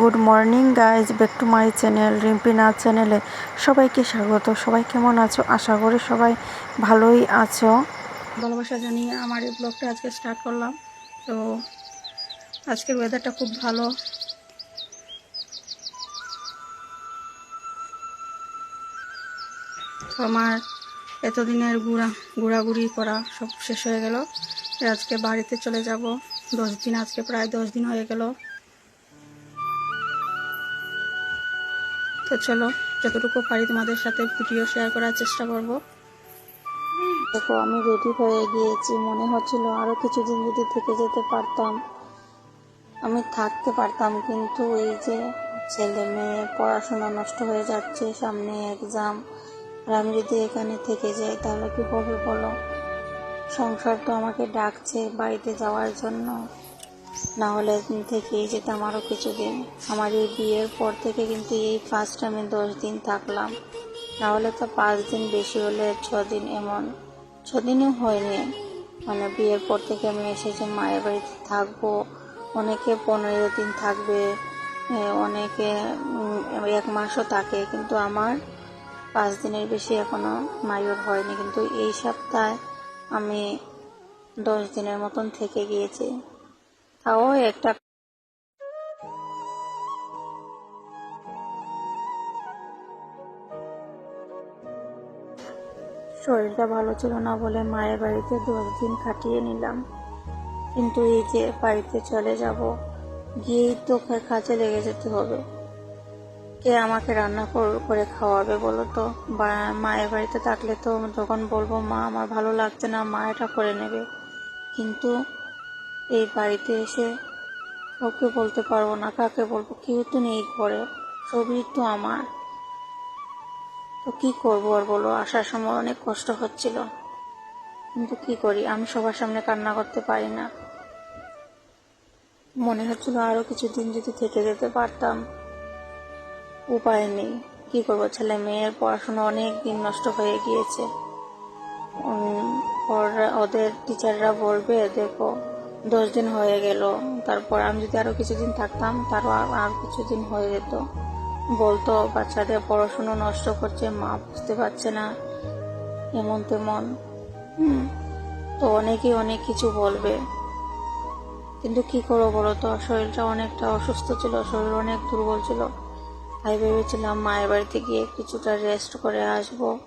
Good morning guys back to my channel Rimpi Nath চ্যানেলে সবাইকে স্বাগত। সবাই কেমন আছো? আশা করি সবাই ভালোই আছো। ভালোবাসা জানিয়ে আমার এই ব্লগটা আজকে স্টার্ট করলাম। তো আজকের ওয়েদারটা খুব ভালো। আমার এতদিনের ঘোরা ঘোরাঘুরি করা সব শেষ হয়ে গেল। আজকে বাড়িতে চলে যাব। দশ দিন, আজকে প্রায় দশ দিন হয়ে গেল। তো চলো, যতটুকু পারি তোমাদের সাথে ভিডিও শেয়ার করার চেষ্টা করব। দেখো, আমি রেডি হয়ে গিয়েছি। মনে হচ্ছিল আরও কিছুদিন যদি থেকে যেতে পারতাম, আমি থাকতে পারতাম। কিন্তু এই যে ছেলে মেয়ে, পড়াশোনা নষ্ট হয়ে যাচ্ছে, সামনে এক্সাম আর আমি যদি এখানে থেকে যাই, তাহলে কি হবে বলো? সংসার তো আমাকে ডাকছে বাড়িতে যাওয়ার জন্য। না হলে থেকেই যেতাম আরও কিছুদিন। আমার এই বিয়ের পর থেকে কিন্তু এই ফার্স্ট আমি দশ দিন থাকলাম। না হলে তো পাঁচ দিন বেশি হলে ছ দিন এমন। ছ দিনও হয়নি। মানে বিয়ের পর থেকে আমি এসেছি মায়ের বাড়িতে থাকব। অনেকে পনেরো দিন থাকবে। অনেকে এক মাসও থাকে। কিন্তু আমার পাঁচ দিনের বেশি এখনও মায়ুর হয়নি। কিন্তু এই সপ্তাহে আমি দশ দিনের মতন থেকে গিয়েছি। তাও একটা শরীরটা ভালো ছিল না বলে মায়ের বাড়িতে দশ দিন কাটিয়ে নিলাম। কিন্তু এই যে বাড়িতে চলে যাব, গিয়েই তো কাজে লেগে যেতে হবে। কে আমাকে রান্না কর- খাওয়াবে বলো তো? মায়ের বাড়িতে থাকলে তো যখন বলব, মা, আমার ভালো লাগছে না, মা এটা করে নেবে। কিন্তু এই বাড়িতে এসে কাউকে বলতে পারব না কাকে বলব। কেউ তো নেই ঘরে, সবই তো আমার। তো কি করব আর বলো? আসার সময় অনেক কষ্ট হচ্ছিল। কিন্তু কি করি? আমি সবার সামনে কান্না করতে পারি না। মনে হচ্ছিল আরও কিছুদিন যদি থেকে যেতে পারতাম। উপায় নেই। কি করব? ছেলে মেয়ের পড়াশোনা অনেক দিন নষ্ট হয়ে গিয়েছে। ওদের টিচাররা বলবে, দেখো দশ দিন হয়ে গেল। তারপর আমি যদি আরও কিছুদিন থাকতাম, তারও আর আর কিছুদিন হয়ে যেত। বলতো, বাচ্চাদের পড়াশুনো নষ্ট করছে, মা বুঝতে পারছে না। এমন তেমন। হুম, তো অনেকেই অনেক কিছু বলবে। কিন্তু কি করব বলো তো শরীরটা অনেকটা অসুস্থ ছিল, শরীর অনেক দুর্বল ছিল। তাই ভেবেছিলাম, মায়ের বাড়িতে গিয়ে কিছুটা রেস্ট করে আসব,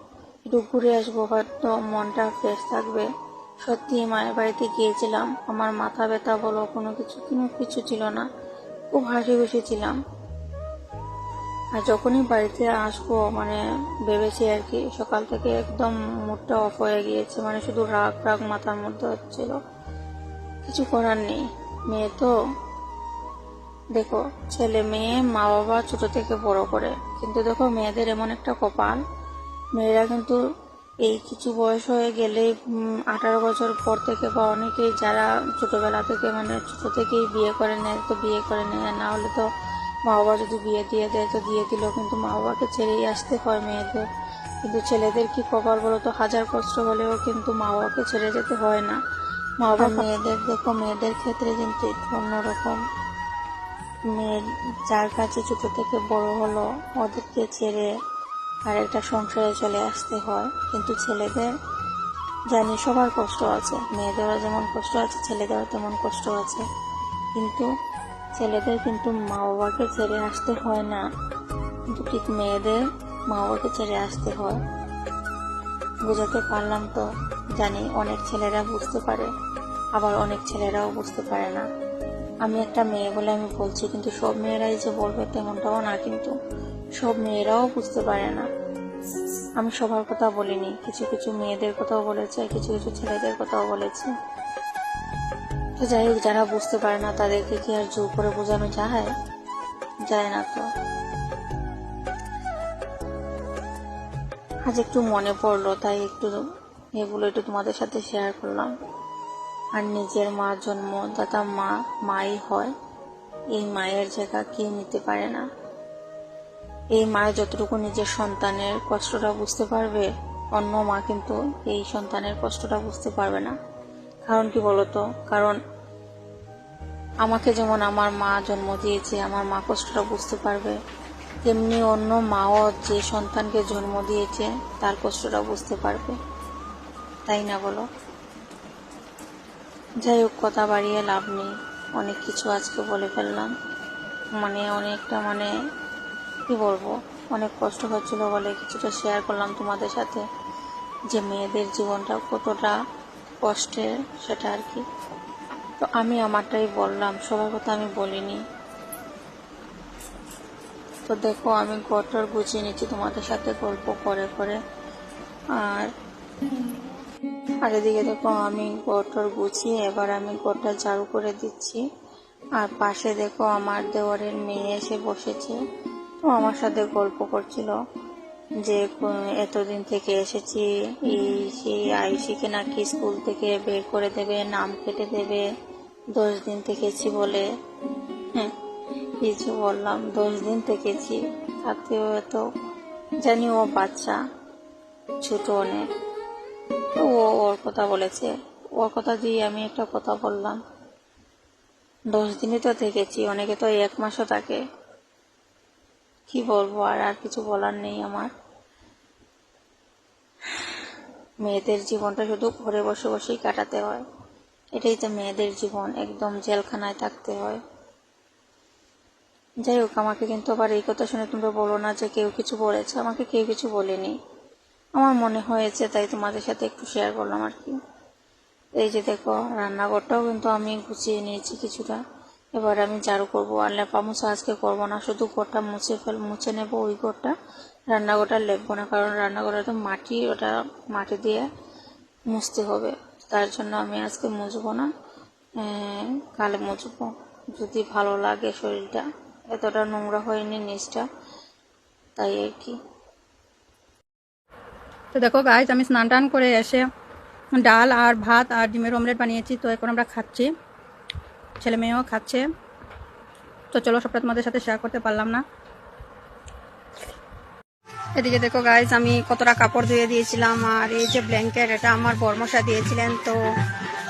একটু ঘুরে আসব। হয়তো মনটা ফ্রেশ থাকবে। সত্যি মায়ের বাড়িতে গিয়েছিলাম। আমার মাথা ব্যথা বলো, কোনো কিছু কোনো, কিছু ছিল না। খুব হাসি খুশি ছিলাম। আর যখনই বাড়িতে আসব মানে ভেবেছি আর কি, সকাল থেকে একদম মুডটা অফ হয়ে গিয়েছে মানে শুধু রাগ রাগ মাথার মধ্যে হচ্ছিল। কিছু করার নেই। মেয়ে তো, দেখো, ছেলে মেয়ে, মা বাবা ছোট থেকে বড় করে। কিন্তু দেখো, মেয়েদের এমন একটা কপাল। মেয়েরা কিন্তু এই কিছু বয়স হয়ে গেলে আঠারো বছর পর থেকে বা অনেকেই যারা ছোটবেলা থেকে মানে ছোট থেকেই বিয়ে করে নেয় তো বিয়ে করে নেয়। না হলে তো মা বাবা যদি বিয়ে দিয়ে দেয় তো দিয়ে দিল। কিন্তু মা বাবাকে ছেড়েই আসতে হয় মেয়েদের। কিন্তু ছেলেদের কি কপাল বলো তো? হাজার কষ্ট হলেও কিন্তু মা বাবাকে ছেড়ে যেতে হয় না। মা বাবা মেয়েদের দেখো মেয়েদের ক্ষেত্রে কিন্তু একটু অন্যরকম। মেয়ে যার কাছে ছোট থেকে বড় হলো ওদেরকে ছেড়ে আর একটা সংসারে চলে আসতে হয়। কিন্তু ছেলেদের জানি সবার কষ্ট আছে। মেয়েদেরও যেমন কষ্ট আছে, ছেলেদেরও তেমন কষ্ট আছে। কিন্তু ছেলেদের কিন্তু মা বাবাকে ছেড়ে আসতে হয় না। কিন্তু ঠিক মেয়েদের মা বাবাকে ছেড়ে আসতে হয়। বোঝাতে পারলাম তো, জানি অনেক ছেলেরা বুঝতে পারে, আবার অনেক ছেলেরাও বুঝতে পারে না। আমি একটা মেয়ে বলে আমি বলছি, কিন্তু সব মেয়েরাই যে বলবে তেমনটাও না কিন্তু। সব মেয়েরাও বুঝতে পারে না। আমি সবার কথা বলিনি। কিছু কিছু মেয়েদের কথাও বলেছে, কিছু কিছু ছেলেদের কথাও বলেছে। তো যাই হোক, যারা বুঝতে পারে না, তাদেরকে কি আর জোর করে বোঝানো যায়? যায় না তো। আজ একটু মনে পড়ল, তাই একটু এগুলো একটু তোমাদের সাথে শেয়ার করলাম। আর নিজের মা জন্মদাতা মা, মাই হয়, এই মায়ের জায়গা কেউ নিতে পারে না। এই মায়ের যতটুকু নিজের সন্তানের কষ্টটা বুঝতে পারবে, অন্য মা কিন্তু এই সন্তানের কষ্টটা বুঝতে পারবে না। কারণ কি বলতো? কারণ আমাকে যেমন আমার মা জন্ম দিয়েছে, আমার মা কষ্টটা বুঝতে পারবে, তেমনি অন্য মাও যে সন্তানকে জন্ম দিয়েছে, তার কষ্টটা বুঝতে পারবে। তাই না বলো? যাই হোক, কথা বাড়িয়ে লাভ নেই। অনেক কিছু আজকে বলে ফেললাম। মানে অনেকটা মানে কি বলব? অনেক কষ্ট হচ্ছিল বলে কিছুটা শেয়ার করলাম তোমাদের সাথে। যে মেয়েদের জীবনটা কতটা কষ্টের সেটা আর কি। তো আমি আমারটাই বললাম, সবার কথা আমি বলিনি। তো দেখো, আমি গটর গুছিয়ে নিচ্ছি তোমাদের সাথে গল্প করে করে। আর আর এদিকে দেখো, আমি গটর গুছিয়ে এবার আমি গটর ঝাড়ু করে দিচ্ছি। আর পাশে দেখো, আমার দেওয়ারের মেয়ে এসে বসেছে। তো আমার সাথে গল্প করছিল যে এতদিন থেকে এসেছি, এই সেই আয়ুষিকে নাকি স্কুল থেকে বের করে দেবে, নাম কেটে দেবে, দশ দিন থেকেছি বলে। হ্যাঁ কিছু বললাম, দশ দিন থেকেছি তাতেও এত জানি ও বাচ্চা, ছোট অনেক। তো ও ওর কথা বলেছে, ওর কথা দিয়ে আমি একটা কথা বললাম। দশ দিনে তো থেকেছি, অনেকে তো এক মাসও থাকে। কি বলব আর আর কিছু বলার নেই আমার। মেয়েদের জীবনটা শুধু ঘরে বসে বসেই কাটাতে হয়। এটাই তো মেয়েদের জীবন, একদম জেলখানায় থাকতে হয়। যাই হোক, আমাকে কিন্তু আবার এই কথা শুনে তোমরা বলো না যে কেউ কিছু বলেছে। আমাকে কেউ কিছু বলেনি। আমার মনে হয়েছে, তাই তোমাদের সাথে একটু শেয়ার করলাম আর কি। এই যে দেখো, রান্নাঘরটাও কিন্তু আমি গুছিয়ে নিয়েছি কিছুটা। এবার আমি ঝাড়ু করব। আর লেপা আজকে করব না। শুধু ঘরটা মুছে ফেল, মুছে নেব ওই ঘরটা রান্নাঘরটা লেপবো না, কারণ রান্নাঘরটা তো মাটি, ওটা মাটি দিয়ে মুছতে হবে। তার জন্য আমি আজকে মুছবো না। কালে মুছবো। যদি ভালো লাগে শরীরটা। এতটা নোংরা হয়নি নিচটা। তাই আর কি। তো দেখো গাইজ আমি স্নান টান করে এসে ডাল আর ভাত আর ডিমের অমলেট বানিয়েছি। তো এখন আমরা খাচ্ছি। ছেলে মেয়েও খাচ্ছে। তো চলো সবটা তোমাদের সাথে শেয়ার করতে পারলাম না। এদিকে দেখো গাইজ আমি কতটা কাপড় ধুয়ে দিয়েছিলাম, আর এই যে ব্ল্যাঙ্কেট এটা আমার বর্মশা দিয়েছিলেন, তো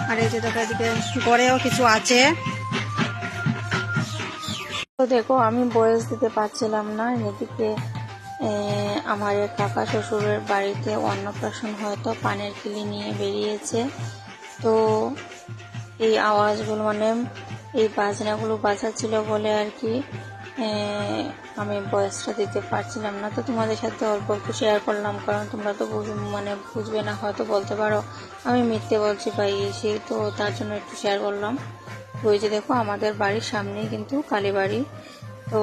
আর এই যে দেখো এদিকে গড়েও কিছু আছে। তো দেখো, আমি বয়স দিতে পারছিলাম না, এদিকে আমার কাকা শ্বশুরের বাড়িতে অন্নপ্রাশন হয়তো পানের কিলি নিয়ে বেরিয়েছে। তো এই আওয়াজগুলো মানে এই বাজনাগুলো বাজাচ্ছিল বলে আর কি আমি বয়সটা দিতে পারছিলাম না। তো তোমাদের সাথে অল্প একটু শেয়ার করলাম, কারণ তোমরা তো মানে বুঝবে না, হয়তো বলতে পারো। আমি মিথ্যে বলছি ভাই সে তো তার জন্য একটু শেয়ার করলাম। ওই যে দেখো, আমাদের বাড়ির সামনেই কিন্তু কালীবাড়ি। তো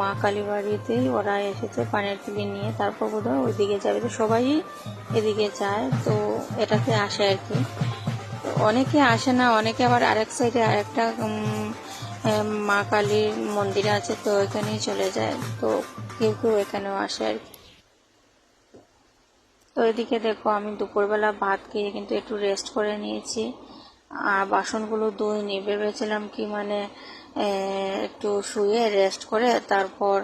মা কালীবাড়িতেই ওরা এসেছে পানের কিলি নিয়ে, তারপর বোধহয় ওইদিকে যাবে। তো সবাই এদিকে যায়, তো এটাতে আসে আর কি। অনেকে আসে না, অনেকে আবার আরেক সাইডে আরেকটা মা কালীর মন্দির আছে, তো এখানেই চলে যায়। তো কেউ কেউ এখানেও আসে আর তো এদিকে দেখো, আমি দুপুরবেলা ভাত খেয়ে কিন্তু একটু রেস্ট করে নিয়েছি। আর বাসনগুলো ধুইনি ভেবেছিলাম কি মানে একটু শুয়ে রেস্ট করে তারপর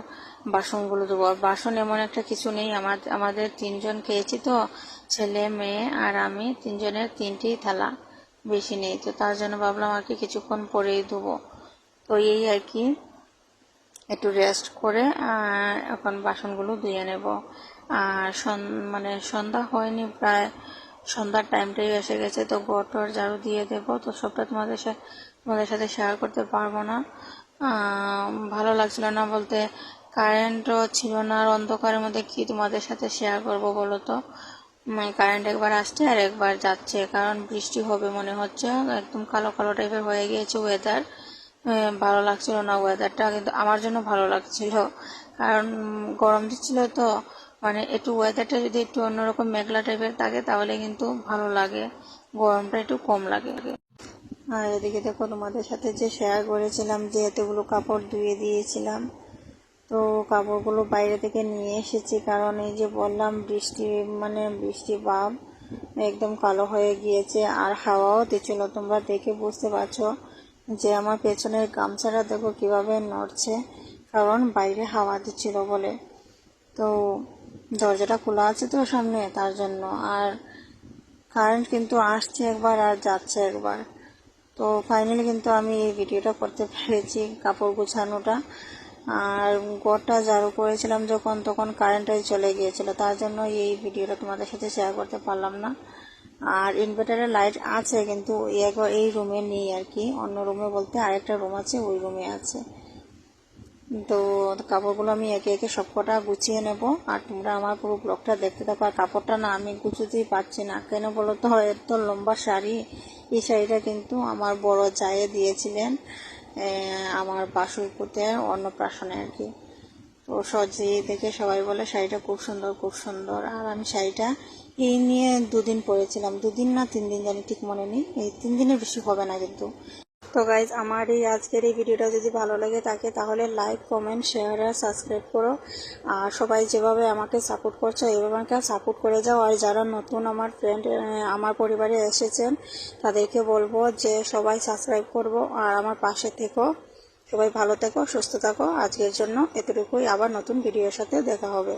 বাসনগুলো ধোবো। বাসন এমন একটা কিছু নেই আমার আমাদের তিনজন খেয়েছি তো, ছেলে, মেয়ে আর আমি, তিনজনের তিনটি থালা। বেশি নেই। তো তার জন্য ভাবলাম আর কি কিছুক্ষণ পরেই ধোবো। তো এই আর কি, একটু রেস্ট করে এখন বাসনগুলো ধুয়ে নেব। আর মানে সন্ধ্যা হয়নি, প্রায় সন্ধ্যার টাইমটাই এসে গেছে। তো গটর ঝাড়ু দিয়ে দেব। তো সবটা তোমাদের সাথে তোমাদের সাথে শেয়ার করতে পারব না। ভালো লাগছিল না বলতে কারেন্টও ছিল না, আর অন্ধকারের মধ্যে কি তোমাদের সাথে শেয়ার করব বলো তো? কারেন্ট একবার আসছে আর একবার যাচ্ছে, কারণ বৃষ্টি হবে মনে হচ্ছে, একদম কালো কালো টাইপের হয়ে গিয়েছে ওয়েদার ভালো লাগছিল না ওয়েদারটা কিন্তু আমার জন্য ভালো লাগছিল। কারণ গরম দিচ্ছিল তো মানে একটু ওয়েদারটা যদি একটু অন্যরকম মেঘলা টাইপের থাকে, তাহলে কিন্তু ভালো লাগে। গরমটা একটু কম লাগে। আর এদিকে দেখো তোমাদের সাথে যে শেয়ার করেছিলাম, যে এতগুলো কাপড় ধুয়ে দিয়েছিলাম। তো কাপড়গুলো বাইরে থেকে নিয়ে এসেছি, কারণ এই যে বললাম বৃষ্টি মানে বৃষ্টি বাপ একদম কালো হয়ে গিয়েছে, আর হাওয়াও দিচ্ছিল। তোমরা দেখে বুঝতে পারছ যে আমার পেছনের গামছাটা দেখো কীভাবে নড়ছে, কারণ বাইরে হাওয়া দিচ্ছিল বলে। তো দরজাটা খোলা আছে তো সামনে, তার জন্য। আর কারেন্ট কিন্তু আসছে একবার আর যাচ্ছে একবার। তো ফাইনালি কিন্তু আমি এই ভিডিওটা করতে পেরেছি, কাপড় গুছানোটা। আর ঘরটা ঝাড়ু করেছিলাম যখন, তখন কারেন্টটাই চলে গিয়েছিল। তার জন্য এই ভিডিওটা তোমাদের সাথে শেয়ার করতে পারলাম না। আর ইনভার্টারের লাইট আছে, কিন্তু এই রুমে নেই আর কি। অন্য রুমে বলতে আরেকটা রুম আছে, ওই রুমে আছে। তো কাপড়গুলো আমি একে একে সবকটা গুছিয়ে নেব। আর তোমরা আমার পুরো ব্লগটা দেখতে থাকো। আর কাপড়টা না আমি গুছোতেই পারছি না। কেন বলো তো? এত লম্বা শাড়ি। এই শাড়িটা কিন্তু আমার বড় জায়ে দিয়েছিলেন। আমার বাসুরপুতে অন্নপ্রাশনে আর কি। তো সজিয়ে দেখে সবাই বলে, শাড়িটা খুব সুন্দর খুব সুন্দর। আর আমি শাড়িটা এই নিয়ে দুদিন পরেছিলাম। দুদিন না তিন দিন জানি, ঠিক মনে নেই। এই তিন দিনের বেশি হবে না কিন্তু। তো গাইজ আমার এই আজকের এই ভিডিওটা যদি ভালো লাগে থাকে, তাহলে লাইক কমেন্ট শেয়ার আর সাবস্ক্রাইব করো। আর সবাই যেভাবে আমাকে সাপোর্ট করছ এইভাবে আমাকে সাপোর্ট করে যাও। আর যারা নতুন আমার ফ্রেন্ড আমার পরিবারে এসেছেন, তাদেরকে বলব যে সবাই সাবস্ক্রাইব করব আর আমার পাশে থেকো। সবাই ভালো থেকো, সুস্থ থাকো। আজকের জন্য এতটুকুই। আবার নতুন ভিডিওর সাথে দেখা হবে।